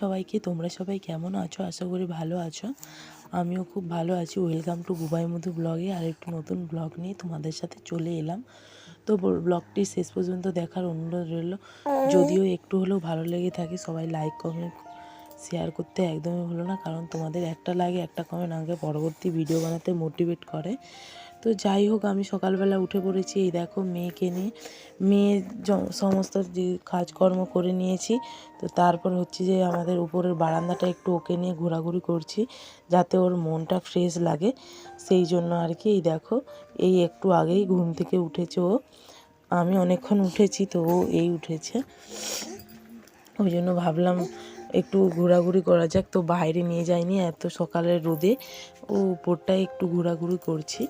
সবাইকে, তোমরা সবাই কেমন আছো? আশা করি ভালো আছো। আমিও খুব ভালো আছি। ওয়েলকাম টু বুবাই মধু ব্লগে আর একটু নতুন ব্লগ নিয়ে তোমাদের সাথে চলে এলাম। তো ব্লগটি শেষ পর্যন্ত দেখার অনুরোধ রইল। যদিও একটু হলেও ভালো লেগে থাকে, সবাই লাইক কমেন্ট শেয়ার করতে একদমই হলো না। কারণ তোমাদের একটা লাগে একটা কমেন্ট আমাকে পরবর্তী ভিডিও বানাতে মোটিভেট করে। তো যাই হোক, আমি সকালবেলা উঠে পড়েছি। এই দেখো, মেয়েকে নিয়ে। মেয়ে সমস্ত যে কাজকর্ম করে নিয়েছি। তো তারপর হচ্ছে যে আমাদের উপরের বারান্দাটা একটু ওকে নিয়ে ঘোরাঘুরি করছি, যাতে ওর মনটা ফ্রেশ লাগে। সেই জন্য আর কি, এই দেখো, এই একটু আগেই ঘুম থেকে উঠেছে ও। আমি অনেকক্ষণ উঠেছি, তো ও এই উঠেছে। ওই জন্য ভাবলাম একটু ঘোরাঘুরি করা যাক। তো বাইরে নিয়ে যাইনি, এত সকালের রোদে। ও উপরটায় একটু ঘোরাঘুরি করছি।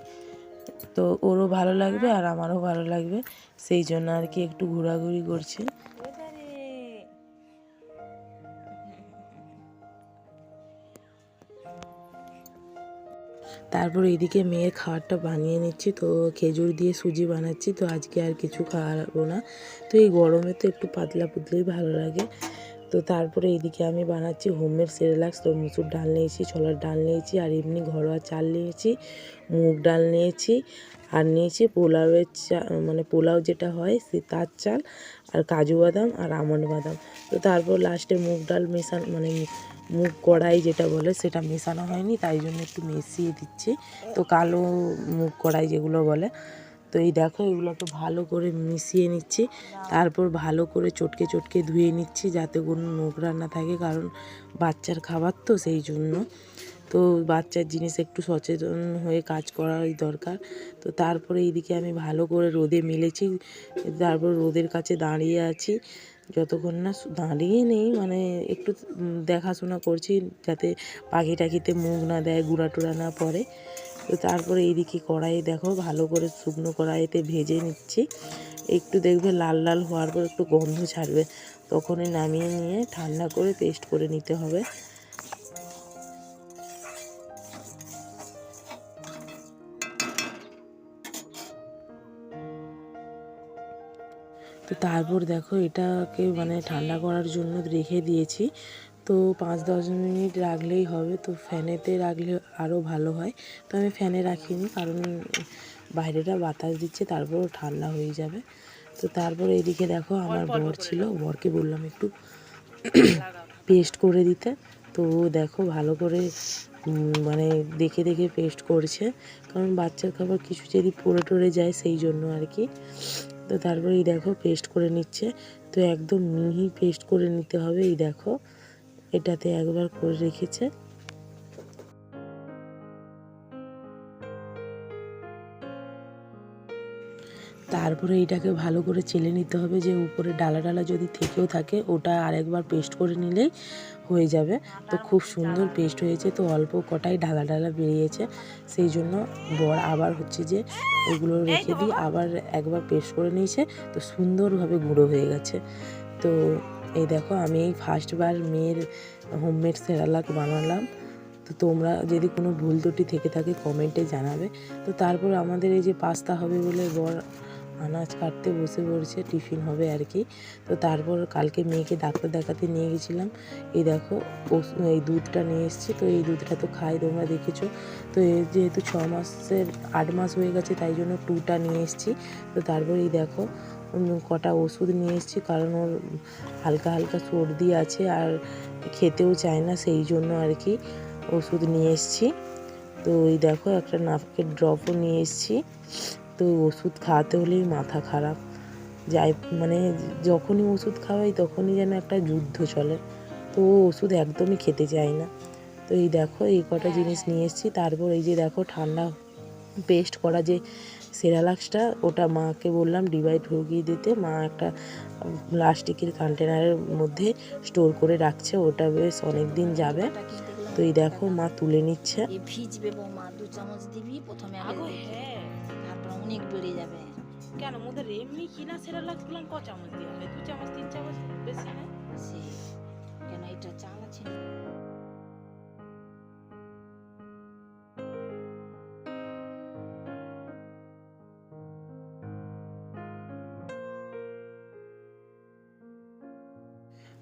তো ওরও ভালো লাগবে আর আমারও ভালো লাগবে। সেই জন্য আর কি একটু ঘোরাঘুরি করছি। তারপর এদিকে মেয়ের খাবারটা বানিয়ে নিচ্ছি। তো খেজুর দিয়ে সুজি বানাচ্ছি। তো আজকে আর কিছু খাওয়াবো না। তো এই গরমে তো একটু পাতলা পুতলেই ভালো লাগে। তো তারপরে এইদিকে আমি বানাচ্ছি হোমমেড সেরেলাক্স। তো মুসুর ডাল নিয়েছি, ছোলার ডাল নিয়েছি, আর এমনি ঘরোয়া চাল নিয়েছি, মুগ ডাল নিয়েছি, আর নিয়েছি পোলাওয়ের চা মানে পোলাও যেটা হয় সে তার চাল, আর কাজু বাদাম, আর আমন্ড বাদাম। তো তারপর লাস্টে মুগ ডাল মেশানো মানে মুগ কড়াই যেটা বলে সেটা মেশানো হয়নি, তাই জন্য একটু মিশিয়ে দিচ্ছি। তো কালো মুগ কড়াই যেগুলো বলে তো এই দেখো, এগুলোকে ভালো করে মিশিয়ে নিচ্ছি। তারপর ভালো করে চটকে চটকে ধুয়ে নিচ্ছি যাতে কোনো নোংরা না থাকে, কারণ বাচ্চার খাবার তো সেই জন্য। তো বাচ্চার জিনিস একটু সচেতন হয়ে কাজ করাই দরকার। তো তারপরে এইদিকে আমি ভালো করে রোদে মিলেছি। তারপর রোদের কাছে দাঁড়িয়ে আছি। যতক্ষণ না দাঁড়িয়ে নেই মানে একটু দেখাশোনা করছি যাতে পাখি টাখিতে মুখ না দেয়, গুঁড়া টুড়া না পড়ে। তো তারপরে এইদিকে কড়াইয়ে দেখো, ভালো করে শুকনো কড়াইতে ভেজে নিচ্ছি। একটু দেখবে লাল লাল হওয়ার পর একটু গন্ধ ছাড়বে। তখনই নামিয়ে নিয়ে ঠান্ডা করে পেস্ট করে নিতে হবে। তো তারপর দেখো এটাকে মানে ঠান্ডা করার জন্য রেখে দিয়েছি। তো পাঁচ দশ মিনিট রাখলেই হবে। তো ফ্যানেতে রাখলে আরও ভালো হয়। তো আমি ফ্যানে রাখিনি কারণ বাইরেটা বাতাস দিচ্ছে তারপর ঠান্ডা হয়ে যাবে। তো তারপর এদিকে দেখো আমার বর ছিল। বরকে বললাম একটু পেস্ট করে দিতে। তো দেখো ভালো করে মানে দেখে দেখে পেস্ট করছে। কারণ বাচ্চার খাবার কিছু যদি পড়ে টরে যায় সেই জন্য আর কি। তো তারপরে এই দেখো পেস্ট করে নিচ্ছে। তো একদম মিহি পেস্ট করে নিতে হবে এই দেখো। এটাতে একবার করে রেখেছে। তারপরে এটাকে ভালো করে চেলে নিতে হবে যে উপরে ডালা ডালা যদি থেকেও থাকে, ওটা আরেকবার পেস্ট করে নিলেই হয়ে যাবে। তো খুব সুন্দর পেস্ট হয়েছে, তো অল্প কটাই ডালা ডালা বেরিয়েছে। সেই জন্য বর আবার হচ্ছে যে ওগুলো রেখে দিই আবার একবার পেস্ট করে নিয়েছে, তো সুন্দরভাবে গুঁড়ো হয়ে গেছে। তো এই দেখো আমি এই ফার্স্টবার মেয়ের হোমমেড সেরালাক বানালাম। তো তোমরা যদি কোনো ভুল ত্রুটি থেকে থাকে কমেন্টে জানাবে। তো তারপর আমাদের এই যে পাস্তা হবে বলে বর আনাজ কাটতে বসে পড়ছে, টিফিন হবে আর কি। তো তারপর কালকে মেয়েকে ডাক্তার দেখাতে নিয়ে গেছিলাম। এই দেখো এই দুধটা নিয়ে এসেছি। তো এই দুধটা তো খাই তোমরা দেখেছ। তো যেহেতু ছ মাসের, আট মাস হয়ে গেছে, তাই জন্য টুটা নিয়ে এসেছি। তো তারপর এই দেখো কটা ওষুধ নিয়ে এসেছি, কারণ ওর হালকা হালকা সর্দি আছে আর খেতেও চায় না, সেই জন্য আর কি ওষুধ নিয়ে এসেছি। তো ওই দেখো, একটা নাকের ড্রপও নিয়ে এসেছি। তো ওষুধ খাওয়াতে হলেই মাথা খারাপ। যাই মানে যখনই ওষুধ খাওয়াই তখনই যেন একটা যুদ্ধ চলে। তো ও ওষুধ একদমই খেতে চায় না। তো এই দেখো, এই কটা জিনিস নিয়ে এসেছি। তারপর এই যে দেখো, ঠান্ডা পেস্ট করা যে সেরালাক্সটা ওটা মাকে বললাম ডিভাইড ঢুকিয়ে দিতে। মা একটা প্লাস্টিকের কন্টেনারের মধ্যে স্টোর করে রাখছে ওটা বেশ অনেক দিন যাবে। তো এই দেখো মা তুলে নিচ্ছে। ভিজবে মা দু চামচ দিবি প্রথমে আগে। হ্যাঁ। তারপর অনেক বেড়ে যাবে। কেন? মোদের এমনি কিনা সেরা লাগছিলাম ক চামচ দেওয়া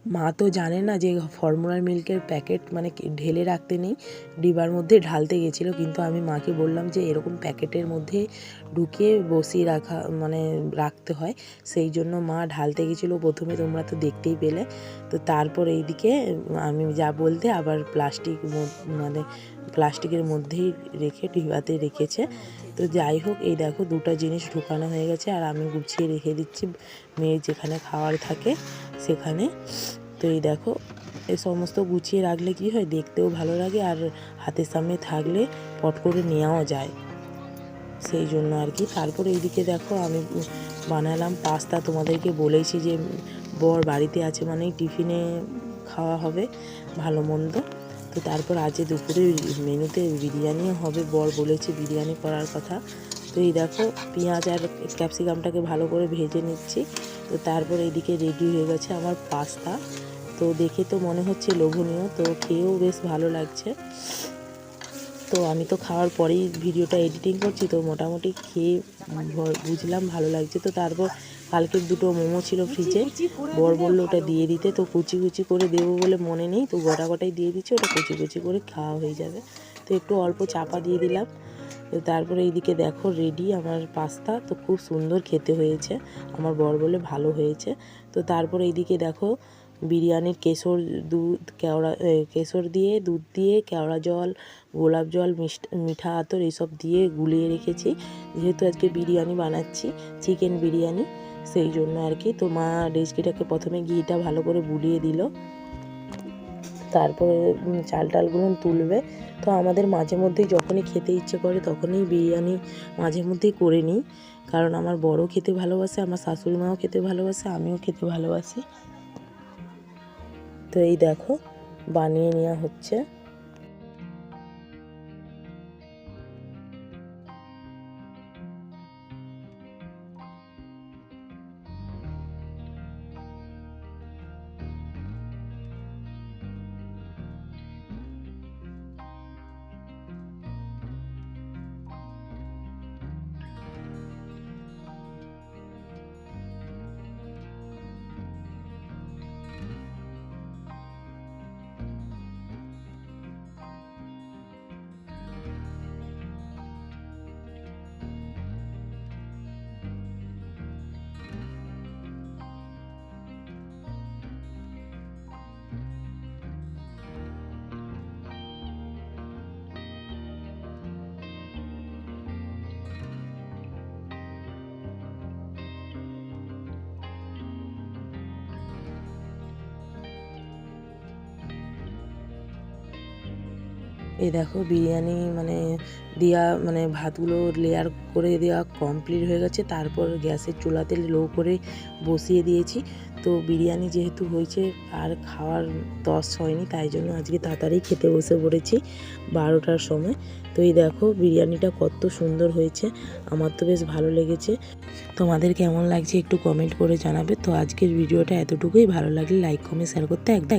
মা তো জানে না যে ফর্মুলার মিল্কের প্যাকেট মানে ঢেলে রাখতে নেই, ডিবার মধ্যে ঢালতে গেছিল, কিন্তু আমি মাকে বললাম যে এরকম প্যাকেটের মধ্যে ঢুকিয়ে বসিয়ে রাখা মানে রাখতে হয়। সেই জন্য মা ঢালতে গেছিল, প্রথমে তোমরা তো দেখতেই পেলে। তো তারপর এইদিকে আমি যা বলতে আবার প্লাস্টিক মানে প্লাস্টিকের মধ্যেই রেখে ডিবাতে রেখেছে। তো যাই হোক, এই দেখো দুটো জিনিস ঢুকানো হয়ে গেছে আর আমি গুছিয়ে রেখে দিচ্ছি। মেয়ের যেখানে খাওয়ার থাকে সেখানে। তো এই দেখো এই সমস্ত গুছিয়ে রাখলে কি হয়? দেখতেও ভালো লাগে আর হাতের সামনে থাকলে পট করে নেওয়াও যায়। সেই জন্য আর কি। তারপরে এইদিকে দেখো আমি বানালাম পাস্তা। তোমাদেরকে বলেছি যে বর বাড়িতে আছে মানেই টিফিনে খাওয়া হবে ভালো মন্দ। তো তারপর আজকে দুপুরে মেনুতে বিরিয়ানিও হবে, বর বলেছে বিরিয়ানি করার কথা। তো এই দেখো, পেঁয়াজ আর ক্যাপসিকামটাকে ভালো করে ভেজে নিচ্ছি। তো তারপর এইদিকে রেডি হয়ে গেছে আমার পাস্তা। তো দেখে তো মনে হচ্ছে লোভনীয়, তো খেয়েও বেশ ভালো লাগছে। তো আমি তো খাওয়ার পরেই ভিডিওটা এডিটিং করছি, তো মোটামুটি খেয়ে বুঝলাম ভালো লাগছে। তো তারপর কালকের দুটো মোমো ছিল ফ্রিজে বর বলল ওটা দিয়ে দিতে, তো কুচি কুচি করে দেবো বলে মনে নেই, তো গোটা গোটাই দিয়ে দিচ্ছি, ওটা কুচি কুচি করে খাওয়া হয়ে যাবে। তো একটু অল্প চাপা দিয়ে দিলাম। তো তারপরে এইদিকে দেখো রেডি আমার পাস্তা তো খুব সুন্দর খেতে হয়েছে। আমার বর বলে ভালো হয়েছে। তো তারপরে এইদিকে দেখো বিরিয়ানির কেশর দুধ, কেওড়া কেশর দিয়ে দুধ দিয়ে, কেওড়া জল, গোলাপ জল মিঠা আতর, এইসব দিয়ে গুলিয়ে রেখেছি। যেহেতু আজকে বিরিয়ানি বানাচ্ছি, চিকেন বিরিয়ানি। সেই জন্য আর কি তো মা রেসিপিটাকে প্রথমে ঘিটা ভালো করে বুলিয়ে দিল। তারপরে চাল টালগুলো তুলবে। তো আমাদের মাঝে মধ্যেই যখনই খেতে ইচ্ছে করে তখনই বিরিয়ানি মাঝে মধ্যেই করে নিই। কারণ আমার বড় খেতে ভালোবাসে, আমার শাশুড়ি মাও খেতে ভালোবাসে, আমিও খেতে ভালোবাসি। তো এই দেখো, বানিয়ে নেওয়া হচ্ছে। এই দেখো বিরিয়ানি মানে দেওয়া মানে ভাতগুলো লেয়ার করে দেওয়া কমপ্লিট হয়ে গেছে। তারপর গ্যাসের চুলাতে লো করে বসিয়ে দিয়েছি। তো বিরিয়ানি যেহেতু হয়েছে, আর খাওয়ার তস হয়নি, তাই জন্য আজকে তাড়াতাড়ি খেতে বসে পড়েছি বারোটার সময়। তো এই দেখো বিরিয়ানিটা কত সুন্দর হয়েছে, আমার তো বেশ ভালো লেগেছে। তোমাদের কেমন লাগছে একটু কমেন্ট করে জানাবে। তো আজকের ভিডিওটা এতটুকুই, ভালো লাগলে লাইক কমেন্ট শেয়ার করতে একদম